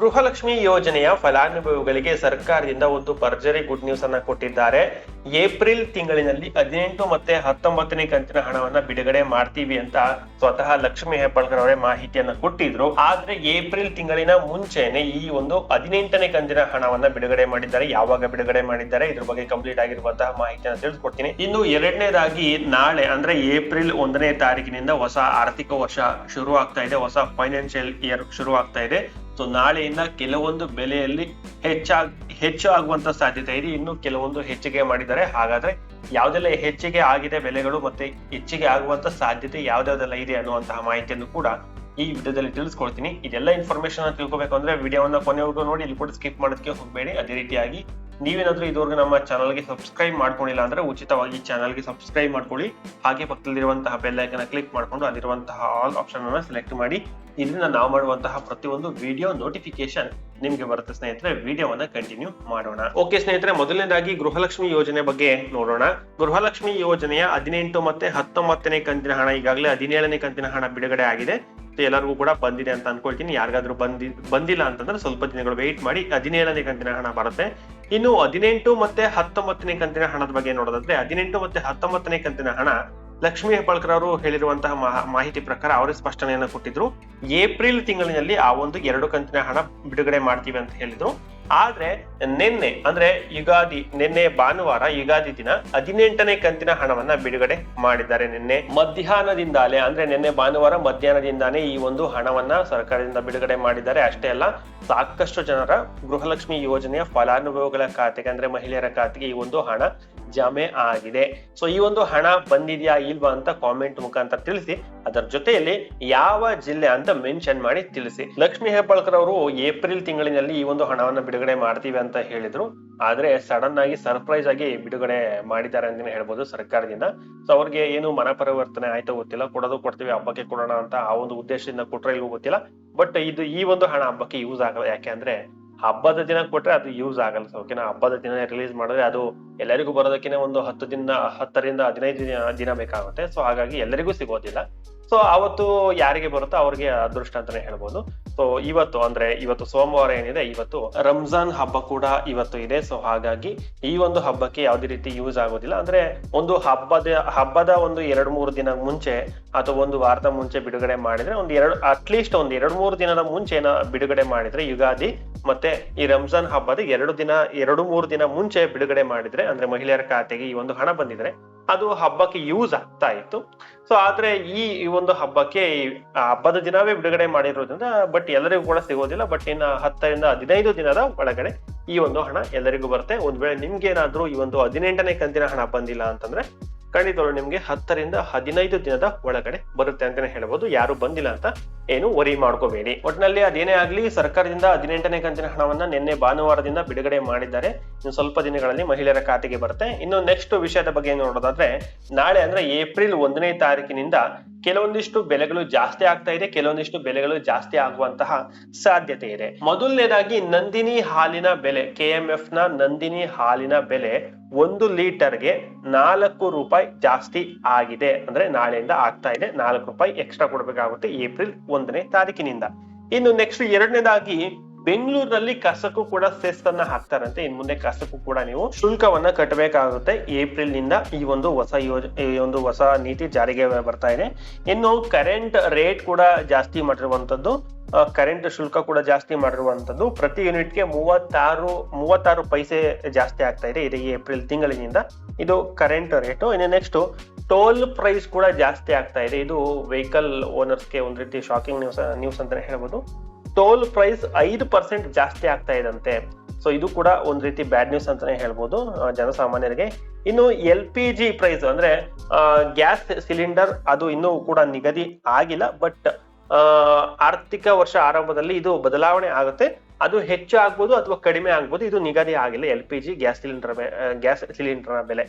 ಗೃಹಲಕ್ಷ್ಮಿ ಯೋಜನೆಯ ಫಲಾನುಭವಿಗಳಿಗೆ ಸರ್ಕಾರದಿಂದ ಒಂದು ಭರ್ಜರಿ ಗುಡ್ ನ್ಯೂಸ್ ಅನ್ನ ಕೊಟ್ಟಿದ್ದಾರೆ. ಏಪ್ರಿಲ್ ತಿಂಗಳಿನಲ್ಲಿ ಹದಿನೆಂಟು ಮತ್ತೆ ಹತ್ತೊಂಬತ್ತನೇ ಕಂತಿನ ಹಣವನ್ನ ಬಿಡುಗಡೆ ಮಾಡ್ತೀವಿ ಅಂತ ಸ್ವತಃ ಲಕ್ಷ್ಮಿ ಹೆಬ್ಬಾಳ್ಕರ್ ಅವರೇ ಮಾಹಿತಿಯನ್ನ ಕೊಟ್ಟಿದ್ರು. ಆದ್ರೆ ಏಪ್ರಿಲ್ ತಿಂಗಳಿನ ಮುಂಚೆನೆ ಈ ಒಂದು ಹದಿನೆಂಟನೇ ಕಂತಿನ ಹಣವನ್ನ ಬಿಡುಗಡೆ ಮಾಡಿದ್ದಾರೆ. ಯಾವಾಗ ಬಿಡುಗಡೆ ಮಾಡಿದ್ದಾರೆ? ಇದ್ರ ಬಗ್ಗೆ ಕಂಪ್ಲೀಟ್ ಆಗಿರುವಂತಹ ಮಾಹಿತಿಯನ್ನು ತಿಳಿಸ್ಕೊಡ್ತೀನಿ. ಇನ್ನು ಎರಡನೇದಾಗಿ ನಾಳೆ, ಅಂದ್ರೆ ಏಪ್ರಿಲ್ ಒಂದನೇ ತಾರೀಕಿನಿಂದ ಹೊಸ ಆರ್ಥಿಕ ವರ್ಷ ಶುರು ಆಗ್ತಾ ಇದೆ. ಹೊಸ ಫೈನಾನ್ಷಿಯಲ್ ಇಯರ್ ಶುರು ಆಗ್ತಾ ಇದೆ. ಸೊ ನಾಳೆಯಿಂದ ಕೆಲವೊಂದು ಬೆಲೆಯಲ್ಲಿ ಹೆಚ್ಚಾಗ್, ಹೆಚ್ಚು ಆಗುವಂತ ಸಾಧ್ಯತೆ ಇದೆ. ಇನ್ನು ಕೆಲವೊಂದು ಹೆಚ್ಚಿಗೆ ಮಾಡಿದ್ದಾರೆ. ಹಾಗಾದ್ರೆ ಯಾವ್ದೆಲ್ಲ ಹೆಚ್ಚಿಗೆ ಆಗಿದೆ ಬೆಲೆಗಳು ಮತ್ತೆ ಹೆಚ್ಚಿಗೆ ಆಗುವಂತ ಸಾಧ್ಯತೆ ಯಾವ್ದಾವ್ದೆಲ್ಲ ಇದೆ ಅನ್ನುವಂತಹ ಮಾಹಿತಿಯನ್ನು ಕೂಡ ಈ ವಿಡಿಯೋದಲ್ಲಿ ತಿಳಿಸ್ಕೊಡ್ತೀನಿ. ಇದೆಲ್ಲ ಇನ್ಫಾರ್ಮೇಶನ್ ತಿಳ್ಕೊಬೇಕು ಅಂದ್ರೆ ವಿಡಿಯೋವನ್ನ ಕೊನೆವರೆಗೂ ನೋಡಿ, ಇಲ್ಲಿ ಕೂಡ ಸ್ಕಿಪ್ ಮಾಡೋದಕ್ಕೆ ಹೋಗಬೇಡಿ. ಅದೇ ರೀತಿಯಾಗಿ ನೀವೇನಾದ್ರೂ ಇದುವರೆಗೂ ನಮ್ಮ ಚಾನಲ್ಗೆ ಸಬ್ಸ್ಕ್ರೈಬ್ ಮಾಡ್ಕೊಂಡಿಲ್ಲ ಅಂದ್ರೆ ಉಚಿತವಾಗಿ ಚಾನಲ್ಗೆ ಸಬ್ಸ್ಕ್ರೈಬ್ ಮಾಡ್ಕೊಳ್ಳಿ. ಹಾಗೆ ಪಕ್ಕದಲ್ಲಿರುವಂತಹ ಬೆಲ್ ಕ್ಲಿಕ್ ಮಾಡ್ಕೊಂಡು ಅಲ್ಲಿರುವಂತಹ ಆಲ್ ಆಪ್ಷನ್ ಅನ್ನ ಸೆಲೆಕ್ಟ್ ಮಾಡಿ. ಇದರಿಂದ ನಾವು ಮಾಡುವಂತಹ ಪ್ರತಿಯೊಂದು ವಿಡಿಯೋ ನೋಟಿಫಿಕೇಶನ್ ನಿಮ್ಗೆ ಬರುತ್ತೆ ಸ್ನೇಹಿತರೆ. ವಿಡಿಯೋವನ್ನ ಕಂಟಿನ್ಯೂ ಮಾಡೋಣ. ಓಕೆ ಸ್ನೇಹಿತರೆ, ಮೊದಲನೇದಾಗಿ ಗೃಹಲಕ್ಷ್ಮಿ ಯೋಜನೆ ಬಗ್ಗೆ ನೋಡೋಣ. ಗೃಹಲಕ್ಷ್ಮಿ ಯೋಜನೆಯ ಹದಿನೆಂಟು ಮತ್ತೆ ಹತ್ತೊಂಬತ್ತನೇ ಕಂತಿನ ಹಣ ಈಗಾಗಲೇ ಹದಿನೇಳನೇ ಕಂತಿನ ಹಣ ಬಿಡುಗಡೆ ಆಗಿದೆ. ಎಲ್ಲರಿಗೂ ಕೂಡ ಬಂದಿದೆ ಅಂತ ಅನ್ಕೊಳ್ತೀನಿ. ಯಾರಿಗಾದ್ರೂ ಬಂದಿ, ಬಂದಿಲ್ಲ ಅಂತಂದ್ರೆ ಸ್ವಲ್ಪ ದಿನಗಳು ವೆಯ್ಟ್ ಮಾಡಿ ಹದಿನೇಳನೇ ಕಂತಿನ ಹಣ ಬರುತ್ತೆ. ಇನ್ನು ಹದಿನೆಂಟು ಮತ್ತೆ ಹತ್ತೊಂಬತ್ತನೇ ಕಂತಿನ ಹಣದ ಬಗ್ಗೆ ನೋಡೋದಾದ್ರೆ ಹದಿನೆಂಟು ಮತ್ತೆ ಹತ್ತೊಂಬತ್ತನೇ ಕಂತಿನ ಹಣ ಲಕ್ಷ್ಮೀ ಹೆಬ್ಬಾಳ್ಕರ್ ಅವರು ಹೇಳಿರುವಂತಹ ಮಾಹಿತಿ ಪ್ರಕಾರ ಅವರೇ ಸ್ಪಷ್ಟನೆಯನ್ನು ಕೊಟ್ಟಿದ್ರು. ಏಪ್ರಿಲ್ ತಿಂಗಳಿನಲ್ಲಿ ಆ ಒಂದು ಎರಡು ಕಂತಿನ ಹಣ ಬಿಡುಗಡೆ ಮಾಡ್ತೀವಿ ಅಂತ ಹೇಳಿದ್ರು. ಆದ್ರೆ ನಿನ್ನೆ, ಅಂದ್ರೆ ಯುಗಾದಿ, ನಿನ್ನೆ ಭಾನುವಾರ, ಯುಗಾದಿ ದಿನ ಹದಿನೆಂಟನೇ ಕಂತಿನ ಹಣವನ್ನ ಬಿಡುಗಡೆ ಮಾಡಿದ್ದಾರೆ ನಿನ್ನೆ. ಮಧ್ಯಾಹ್ನದಿಂದಲೇ, ಅಂದ್ರೆ ನಿನ್ನೆ ಭಾನುವಾರ ಮಧ್ಯಾಹ್ನದಿಂದಾನೇ ಈ ಒಂದು ಹಣವನ್ನ ಸರ್ಕಾರದಿಂದ ಬಿಡುಗಡೆ ಮಾಡಿದ್ದಾರೆ. ಅಷ್ಟೇ ಅಲ್ಲ, ಸಾಕಷ್ಟು ಜನರ ಗೃಹಲಕ್ಷ್ಮಿ ಯೋಜನೆಯ ಫಲಾನುಭವಿಗಳ ಖಾತೆಗೆ, ಅಂದ್ರೆ ಮಹಿಳೆಯರ ಖಾತೆಗೆ ಈ ಒಂದು ಹಣ ಜಮೆ ಆಗಿದೆ. ಸೊ ಈ ಒಂದು ಹಣ ಬಂದಿದ್ಯಾ ಇಲ್ವಾ ಅಂತ ಕಾಮೆಂಟ್ ಮುಖಾಂತರ ತಿಳಿಸಿ. ಅದರ ಜೊತೆಯಲ್ಲಿ ಯಾವ ಜಿಲ್ಲೆ ಅಂತ ಮೆನ್ಷನ್ ಮಾಡಿ ತಿಳಿಸಿ. ಲಕ್ಷ್ಮಿ ಹೆಬ್ಬಾಳ್ಕರ್ ಅವರು ಏಪ್ರಿಲ್ ತಿಂಗಳಿನಲ್ಲಿ ಈ ಒಂದು ಹಣವನ್ನ ಬಿಡುಗಡೆ ಮಾಡ್ತೀವಿ ಅಂತ ಹೇಳಿದ್ರು. ಆದ್ರೆ ಸಡನ್ ಆಗಿ ಸರ್ಪ್ರೈಸ್ ಆಗಿ ಬಿಡುಗಡೆ ಮಾಡಿದ್ದಾರೆ ಅಂತ ಹೇಳ್ಬೋದು ಸರ್ಕಾರದಿಂದ. ಸೊ ಅವ್ರಿಗೆ ಏನು ಮನ ಪರಿವರ್ತನೆ ಆಯ್ತಾ ಗೊತ್ತಿಲ್ಲ. ಕೊಡೋದು ಕೊಡ್ತೀವಿ, ಹಬ್ಬಕ್ಕೆ ಕೊಡೋಣ ಅಂತ ಆ ಒಂದು ಉದ್ದೇಶದಿಂದ ಕೊಟ್ರೆ ಗೊತ್ತಿಲ್ಲ. ಬಟ್ ಇದು ಈ ಒಂದು ಹಣ ಹಬ್ಬಕ್ಕೆ ಯೂಸ್ ಆಗಲ್ಲ. ಯಾಕೆ ಅಂದ್ರೆ ಹಬ್ಬದ ದಿನ ಕೊಟ್ರೆ ಅದು ಯೂಸ್ ಆಗಲ್ಲ ಓಕೆನಾ ಹಬ್ಬದ ದಿನ ರಿಲೀಸ್ ಮಾಡಿದ್ರೆ ಅದು ಎಲ್ಲರಿಗೂ ಬರೋದಕ್ಕಿಂತ ಒಂದು ಹತ್ತು ದಿನ, ಹತ್ತರಿಂದ ಹದಿನೈದು ದಿನ ದಿನ ಬೇಕಾಗುತ್ತೆ. ಸೊ ಹಾಗಾಗಿ ಎಲ್ಲರಿಗೂ ಸಿಗೋದಿಲ್ಲ. ಸೊ ಅವತ್ತು ಯಾರಿಗೆ ಬರುತ್ತೋ ಅವ್ರಿಗೆ ಅದೃಷ್ಟ ಅಂತಾನೆ ಹೇಳ್ಬೋದು. ಸೊ ಇವತ್ತು ಅಂದ್ರೆ ಇವತ್ತು ಸೋಮವಾರ ಏನಿದೆ, ಇವತ್ತು ರಂಜಾನ್ ಹಬ್ಬ ಕೂಡ ಇವತ್ತು ಇದೆ. ಸೊ ಹಾಗಾಗಿ ಈ ಒಂದು ಹಬ್ಬಕ್ಕೆ ಯಾವುದೇ ರೀತಿ ಯೂಸ್ ಆಗೋದಿಲ್ಲ. ಅಂದ್ರೆ ಒಂದು ಹಬ್ಬದ ಹಬ್ಬದ ಒಂದು ಎರಡ್ ಮೂರು ದಿನ ಮುಂಚೆ ಅಥವಾ ಒಂದು ವಾರದ ಮುಂಚೆ ಬಿಡುಗಡೆ ಮಾಡಿದ್ರೆ ಒಂದು ಎರಡು ಅಟ್ಲೀಸ್ಟ್ ಒಂದು ಎರಡ್ ಮೂರು ದಿನದ ಮುಂಚೆ ಬಿಡುಗಡೆ ಮಾಡಿದ್ರೆ ಯುಗಾದಿ ಮತ್ತೆ ಈ ರಂಜಾನ್ ಹಬ್ಬದ ಎರಡು ದಿನ, ಎರಡು ಮೂರು ದಿನ ಮುಂಚೆ ಬಿಡುಗಡೆ ಮಾಡಿದ್ರೆ, ಅಂದ್ರೆ ಮಹಿಳೆಯರ ಖಾತೆಗೆ ಈ ಒಂದು ಹಣ ಬಂದಿದ್ರೆ, ಅದು ಹಬ್ಬಕ್ಕೆ ಯೂಸ್ ಆಗ್ತಾ ಇತ್ತು. ಸೊ ಆದ್ರೆ ಈ ಒಂದು ಹಬ್ಬಕ್ಕೆ ಹಬ್ಬದ ದಿನವೇ ಬಿಡುಗಡೆ ಮಾಡಿರೋದ್ರಿಂದ ಬಟ್ ಎಲ್ಲರಿಗೂ ಕೂಡ ಸಿಗೋದಿಲ್ಲ. ಬಟ್ ಇನ್ನ ಹತ್ತರಿಂದ ಹದಿನೈದು ದಿನದ ಒಳಗಡೆ ಈ ಒಂದು ಹಣ ಎಲ್ಲರಿಗೂ ಬರುತ್ತೆ. ಒಂದ್ ವೇಳೆ ನಿಮ್ಗೆ ಏನಾದ್ರೂ ಈ ಒಂದು ಹದಿನೆಂಟನೇ ಕಂತಿನ ಹಣ ಬಂದಿಲ್ಲ ಅಂತಂದ್ರೆ, ಖಂಡಿತವಾಗ್ಲೂ ನಿಮ್ಗೆ ಹತ್ತರಿಂದ ಹದಿನೈದು ದಿನದ ಒಳಗಡೆ ಬರುತ್ತೆ ಅಂತಾನೆ ಹೇಳ್ಬೋದು. ಯಾರು ಬಂದಿಲ್ಲ ಅಂತ ಏನು ವರಿ ಮಾಡ್ಕೋಬೇಡಿ. ಒಟ್ನಲ್ಲಿ ಅದೇನೇ ಆಗ್ಲಿ, ಸರ್ಕಾರದಿಂದ ಹದಿನೆಂಟನೇ ಕಂತಿನ ಹಣವನ್ನ ನಿನ್ನೆ ಭಾನುವಾರದಿಂದ ಬಿಡುಗಡೆ ಮಾಡಿದ್ದಾರೆ. ಇನ್ನು ಸ್ವಲ್ಪ ದಿನಗಳಲ್ಲಿ ಮಹಿಳೆಯರ ಖಾತೆಗೆ ಬರುತ್ತೆ. ಇನ್ನು ನೆಕ್ಸ್ಟ್ ವಿಷಯದ ಬಗ್ಗೆ ನೋಡೋದಾದ್ರೆ, ನಾಳೆ ಅಂದ್ರೆ ಏಪ್ರಿಲ್ ಒಂದನೇ ತಾರೀಕಿನಿಂದ ಕೆಲವೊಂದಿಷ್ಟು ಬೆಲೆಗಳು ಜಾಸ್ತಿ ಆಗ್ತಾ ಇದೆ, ಕೆಲವೊಂದಿಷ್ಟು ಬೆಲೆಗಳು ಜಾಸ್ತಿ ಆಗುವಂತಹ ಸಾಧ್ಯತೆ ಇದೆ. ಮೊದಲನೇದಾಗಿ ನಂದಿನಿ ಹಾಲಿನ ಬೆಲೆ ಕೆ ಎಂ ಎಫ್ನ ನಂದಿನಿ ಹಾಲಿನ ಬೆಲೆ ಒಂದು ಲೀಟರ್ಗೆ ನಾಲ್ಕು ರೂಪಾಯಿ ಜಾಸ್ತಿ ಆಗಿದೆ. ಅಂದ್ರೆ ನಾಳೆಯಿಂದ ಆಗ್ತಾ ಇದೆ, ನಾಲ್ಕು ರೂಪಾಯಿ ಎಕ್ಸ್ಟ್ರಾ ಕೊಡಬೇಕಾಗುತ್ತೆ ಏಪ್ರಿಲ್ ಒಂದನೇ ತಾರೀಕಿನಿಂದ. ಇನ್ನು ನೆಕ್ಸ್ಟ್ ಎರಡನೇದಾಗಿ ಬೆಂಗಳೂರಿನಲ್ಲಿ ಕಸಕ್ಕೂ ಕೂಡ ಸೆಸ್ ಅನ್ನ ಹಾಕ್ತಾರಂತೆ. ಇನ್ ಮುಂದೆ ಕಸಕ್ಕೂ ಕೂಡ ನೀವು ಶುಲ್ಕವನ್ನ ಕಟ್ಟಬೇಕಾಗುತ್ತೆ ಏಪ್ರಿಲ್ನಿಂದ ಈ ಒಂದು ಹೊಸ ಯೋಜ, ಈ ಒಂದು ಹೊಸ ನೀತಿ ಜಾರಿಗೆ ಬರ್ತಾ ಇದೆ. ಇನ್ನು ಕರೆಂಟ್ ರೇಟ್ ಕೂಡ ಜಾಸ್ತಿ ಮಾಡಿರುವಂತದ್ದು ಕರೆಂಟ್ ಶುಲ್ಕ ಕೂಡ ಜಾಸ್ತಿ ಮಾಡಿರುವಂತದ್ದು ಪ್ರತಿ ಯೂನಿಟ್ಗೆ ಮೂವತ್ತಾರು ಮೂವತ್ತಾರು ಪೈಸೆ ಜಾಸ್ತಿ ಆಗ್ತಾ ಇದೆ. ಇದು ಏಪ್ರಿಲ್ ತಿಂಗಳಿನಿಂದ ಇದು ಕರೆಂಟ್ ರೇಟು ಇನ್ನು ನೆಕ್ಸ್ಟ್ ಟೋಲ್ ಪ್ರೈಸ್ ಕೂಡ ಜಾಸ್ತಿ ಆಗ್ತಾ ಇದೆ. ಇದು ವೆಹಿಕಲ್ ಓನರ್ಸ್ಗೆ ಒಂದು ರೀತಿ ಶಾಕಿಂಗ್ ನ್ಯೂಸ್ ನ್ಯೂಸ್ ಅಂತಾನೆ ಹೇಳ್ಬೋದು. ಟೋಲ್ ಪ್ರೈಸ್ ಐದು ಪರ್ಸೆಂಟ್ ಜಾಸ್ತಿ ಆಗ್ತಾ ಇದಂತೆ. ಸೊ ಇದು ಕೂಡ ಒಂದ್ ರೀತಿ ಬ್ಯಾಡ್ ನ್ಯೂಸ್ ಅಂತಾನೆ ಹೇಳ್ಬೋದು ಜನಸಾಮಾನ್ಯರಿಗೆ. ಇನ್ನು ಎಲ್ ಪಿ ಜಿ ಪ್ರೈಸ್ ಅಂದ್ರೆ ಗ್ಯಾಸ್ ಸಿಲಿಂಡರ್ ಅದು ಇನ್ನೂ ಕೂಡ ನಿಗದಿ ಆಗಿಲ್ಲ, ಬಟ್ ಆರ್ಥಿಕ ವರ್ಷ ಆರಂಭದಲ್ಲಿ ಇದು ಬದಲಾವಣೆ ಆಗುತ್ತೆ. ಅದು ಹೆಚ್ಚು ಆಗ್ಬೋದು ಅಥವಾ ಕಡಿಮೆ ಆಗ್ಬೋದು, ಇದು ನಿಗದಿ ಆಗಿಲ್ಲ L P G gas cylinder gas cylinder ಬೆಲೆ.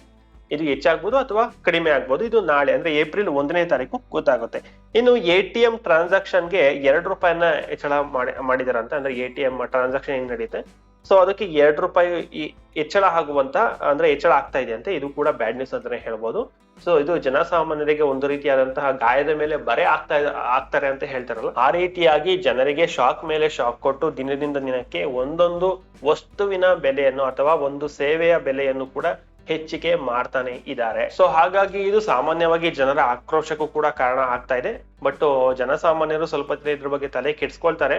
ಇದು ಹೆಚ್ಚಾಗ್ಬೋದು ಅಥವಾ ಕಡಿಮೆ ಆಗ್ಬೋದು. ಇದು ನಾಳೆ, ಅಂದ್ರೆ ಏಪ್ರಿಲ್ ಒಂದನೇ ತಾರೀಕು ಗೊತ್ತಾಗುತ್ತೆ. ಇನ್ನು ಎ ಟಿ ಎಂ ಟ್ರಾನ್ಸಾಕ್ಷನ್ಗೆ ಎರಡು ರೂಪಾಯಿನ ಹೆಚ್ಚಳ ಮಾಡಿ, ಮಾಡಿದಾರಂತ, ಅಂದ್ರೆ ಎ ಟಿ ಎಂ ಟ್ರಾನ್ಸಾಕ್ಷನ್ ಹೆಂಗ್ ನಡೆಯುತ್ತೆ? ಸೊ ಅದಕ್ಕೆ ಎರಡು ರೂಪಾಯಿ ಹೆಚ್ಚಳ ಆಗುವಂತ, ಅಂದ್ರೆ ಹೆಚ್ಚಳ ಆಗ್ತಾ ಇದೆ ಅಂತ ಇದು ಕೂಡ ಬ್ಯಾಡ್ ನ್ಯೂಸ್ ಅಂತಾನೆ ಹೇಳ್ಬೋದು. ಸೊ ಇದು ಜನಸಾಮಾನ್ಯರಿಗೆ ಒಂದು ರೀತಿಯಾದಂತಹ ಗಾಯದ ಮೇಲೆ ಬರೆ ಆಗ್ತಾ ಆಗ್ತಾರೆ ಅಂತ ಹೇಳ್ತಾರಲ್ಲ, ಆ ರೀತಿಯಾಗಿ ಜನರಿಗೆ ಶಾಕ್ ಮೇಲೆ ಶಾಕ್ ಕೊಟ್ಟು ದಿನದಿಂದ ದಿನಕ್ಕೆ ಒಂದೊಂದು ವಸ್ತುವಿನ ಬೆಲೆಯನ್ನು ಅಥವಾ ಒಂದು ಸೇವೆಯ ಬೆಲೆಯನ್ನು ಕೂಡ ಹೆಚ್ಚಿಗೆ ಮಾಡ್ತಾನೆ ಇದ್ದಾರೆ. ಸೊ ಹಾಗಾಗಿ ಇದು ಸಾಮಾನ್ಯವಾಗಿ ಜನರ ಆಕ್ರೋಶಕ್ಕೂ ಕೂಡ ಕಾರಣ ಆಗ್ತಾ ಇದೆ. ಬಟ್ ಜನಸಾಮಾನ್ಯರು ಸ್ವಲ್ಪ ದಿನ ಇದ್ರ ಬಗ್ಗೆ ತಲೆ ಕೆಡ್ಸ್ಕೊಳ್ತಾರೆ.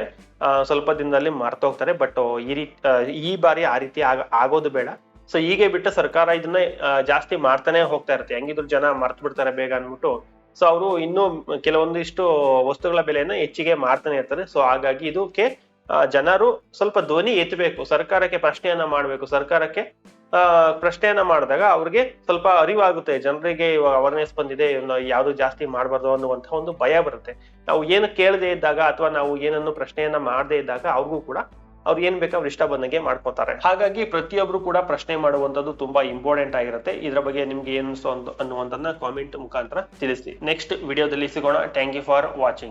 ಸ್ವಲ್ಪ ದಿನದಲ್ಲಿ ಮರ್ತೋಗ್ತಾರೆ ಬಟ್ ಈ ರೀತಿ ಈ ಬಾರಿ ಆ ರೀತಿ ಆಗ, ಆಗೋದು ಬೇಡ. ಸೊ ಹೀಗೆ ಬಿಟ್ಟ ಸರ್ಕಾರ ಇದನ್ನ ಜಾಸ್ತಿ ಮಾಡ್ತಾನೆ ಹೋಗ್ತಾ ಇರುತ್ತೆ. ಹೆಂಗಿದ್ರು ಜನ ಮರ್ತು ಬಿಡ್ತಾರೆ ಬೇಗ ಅಂದ್ಬಿಟ್ಟು ಸೊ ಅವರು ಇನ್ನೂ ಕೆಲವೊಂದಿಷ್ಟು ವಸ್ತುಗಳ ಬೆಲೆಯನ್ನು ಹೆಚ್ಚಿಗೆ ಮಾಡ್ತಾನೆ ಇರ್ತಾರೆ. ಸೊ ಹಾಗಾಗಿ ಇದಕ್ಕೆ ಜನರು ಸ್ವಲ್ಪ ಧ್ವನಿ ಎತ್ತಬೇಕು. ಸರ್ಕಾರಕ್ಕೆ ಪ್ರಶ್ನೆಯನ್ನ ಮಾಡಬೇಕು. ಸರ್ಕಾರಕ್ಕೆ ಪ್ರಶ್ನೆಯನ್ನ ಮಾಡಿದಾಗ ಅವ್ರಿಗೆ ಸ್ವಲ್ಪ ಅರಿವಾಗುತ್ತೆ. ಜನರಿಗೆ ಇವಾಗ ಅವೇರ್ನೆಸ್ ಬಂದಿದೆ ಯಾವುದು ಜಾಸ್ತಿ ಮಾಡಬಾರ್ದು ಅನ್ನುವಂತ ಒಂದು ಭಯ ಬರುತ್ತೆ. ನಾವು ಏನು ಕೇಳದೆ ಇದ್ದಾಗ ಅಥವಾ ನಾವು ಏನನ್ನು ಪ್ರಶ್ನೆಯನ್ನ ಮಾಡದೇ ಇದ್ದಾಗ ಅವ್ರಿಗೂ ಕೂಡ ಅವ್ರು ಏನ್ ಬೇಕು ಅವ್ರು ಇಷ್ಟ ಬಂದಂಗೆ ಮಾಡ್ಕೋತಾರೆ. ಹಾಗಾಗಿ ಪ್ರತಿಯೊಬ್ರು ಕೂಡ ಪ್ರಶ್ನೆ ಮಾಡುವಂತದ್ದು ತುಂಬಾ ಇಂಪಾರ್ಟೆಂಟ್ ಆಗಿರುತ್ತೆ. ಇದರ ಬಗ್ಗೆ ನಿಮ್ಗೆ ಏನು ಅನ್ನುವಂಥದ್ದನ್ನ ಕಾಮೆಂಟ್ ಮುಖಾಂತರ ತಿಳಿಸಿ ನೆಕ್ಸ್ಟ್ ವಿಡಿಯೋದಲ್ಲಿ ಸಿಗೋಣ. Thank you for watching